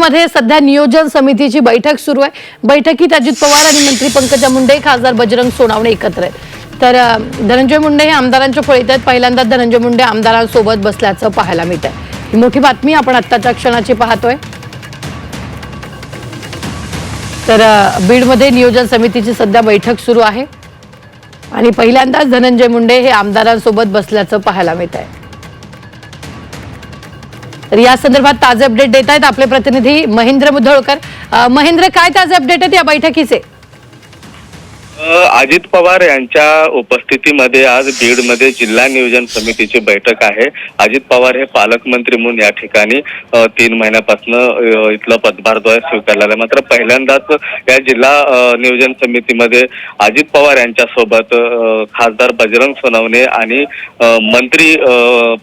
बीडमध्ये सध्या नियोजन समितीची बैठक सुरू आहे. बैठकीत अजित पवार आणि मंत्री पंकजा मुंडे खासदार बजरंग सोनावणे एकत्र आहेत. तर धनंजय मुंडे हे आमदारांच्या फळीत आहेत. पहिल्यांदाच धनंजय मुंडे आमदारांसोबत बसल्याचं पाहायला मिळत आहे ही मोठी बातमी आपण आत्ताच्या क्षणाची पाहतोय. तर बीडमध्ये नियोजन समितीची सध्या बैठक सुरू आहे. आणि पहिल्यांदाच धनंजय मुंडे हे आमदारांसोबत बसल्याचं पाहायला मिळत आहे तर या संदर्भात ताजे अपडेट देत आहेत आपले प्रतिनिधी महेंद्र मुधोळकर. महेंद्र काय ताजे अपडेट आहेत या बैठकीचे? अजित पवार यांच्या उपस्थितीमध्ये आज बीडमध्ये जिल्हा नियोजन समितीची बैठक आहे. अजित पवार हे पालकमंत्री म्हणून या ठिकाणी तीन महिन्यापासून इथलं पदभारद्वारे स्वीकारलेला आहे मात्र पहिल्यांदाच या जिल्हा नियोजन समितीमध्ये अजित पवार यांच्यासोबत खासदार बजरंग सोनवणे आणि मंत्री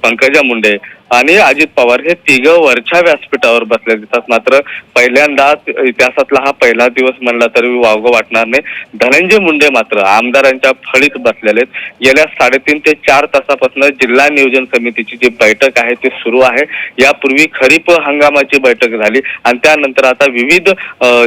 पंकजा मुंडे आणि अजित पवार हे तिघं वरच्या व्यासपीठावर बसले दिसतात. मात्र पहिल्यांदाच इतिहासातला हा पहिला दिवस म्हणला तरी वावगं वाटणार नाही. धनंजय मुंडे मात्र आमदारांच्या फळीत बसलेले आहेत. गेल्या साडेतीन ते चार तासापासून जिल्हा नियोजन समितीची जी बैठक आहे ती सुरू आहे. यापूर्वी खरीप हंगामाची बैठक झाली आणि त्यानंतर आता विविध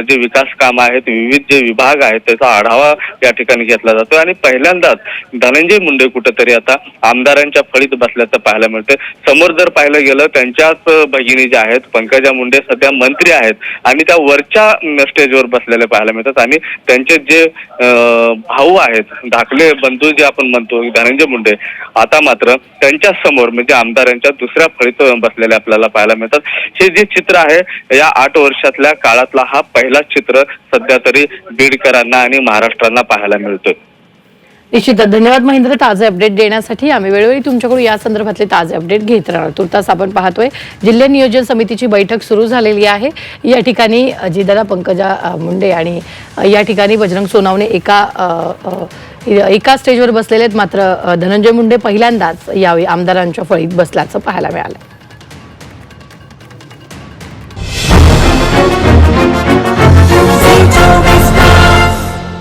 जे विकास कामं आहेत विविध जे विभाग आहेत त्याचा आढावा या ठिकाणी घेतला जातो आणि पहिल्यांदाच धनंजय मुंडे कुठेतरी आता आमदारांच्या फळीत बसल्याचं पाहायला मिळते समोर जर पाहिलं गेलं त्यांच्याच भगिनी ज्या आहेत पंकजा मुंडे सध्या मंत्री आहेत आणि त्या वरच्या स्टेजवर बसलेले पाहायला मिळतात. आणि त्यांचे जे भाऊ आहेत धाकले बंधू जे आपण म्हणतो धनंजय मुंडे आता मात्र त्यांच्यासमोर म्हणजे आमदारांच्या दुसऱ्या फळीत बसलेले आपल्याला पाहायला मिळतात. हे जे चित्र आहे या आठ वर्षातल्या काळातला हा पहिलाच चित्र सध्या तरी बीडकरांना आणि महाराष्ट्रांना पाहायला मिळतोय. निश्चितच धन्यवाद महेंद्र. ताजे अपडेट देण्यासाठी आम्ही वेळोवेळी तुमच्याकडून या संदर्भातले ताजे अपडेट घेत राहणार तुर्तास आपण पाहतोय जिल्हा नियोजन समितीची बैठक सुरू झालेली आहे. या ठिकाणी अजितदादा पंकजा मुंडे आणि या ठिकाणी बजरंग सोनावणे एका एका स्टेजवर बसलेले आहेत. मात्र धनंजय मुंडे पहिल्यांदाच यावेळी आमदारांच्या फळीत बसल्याचं पाहायला मिळालं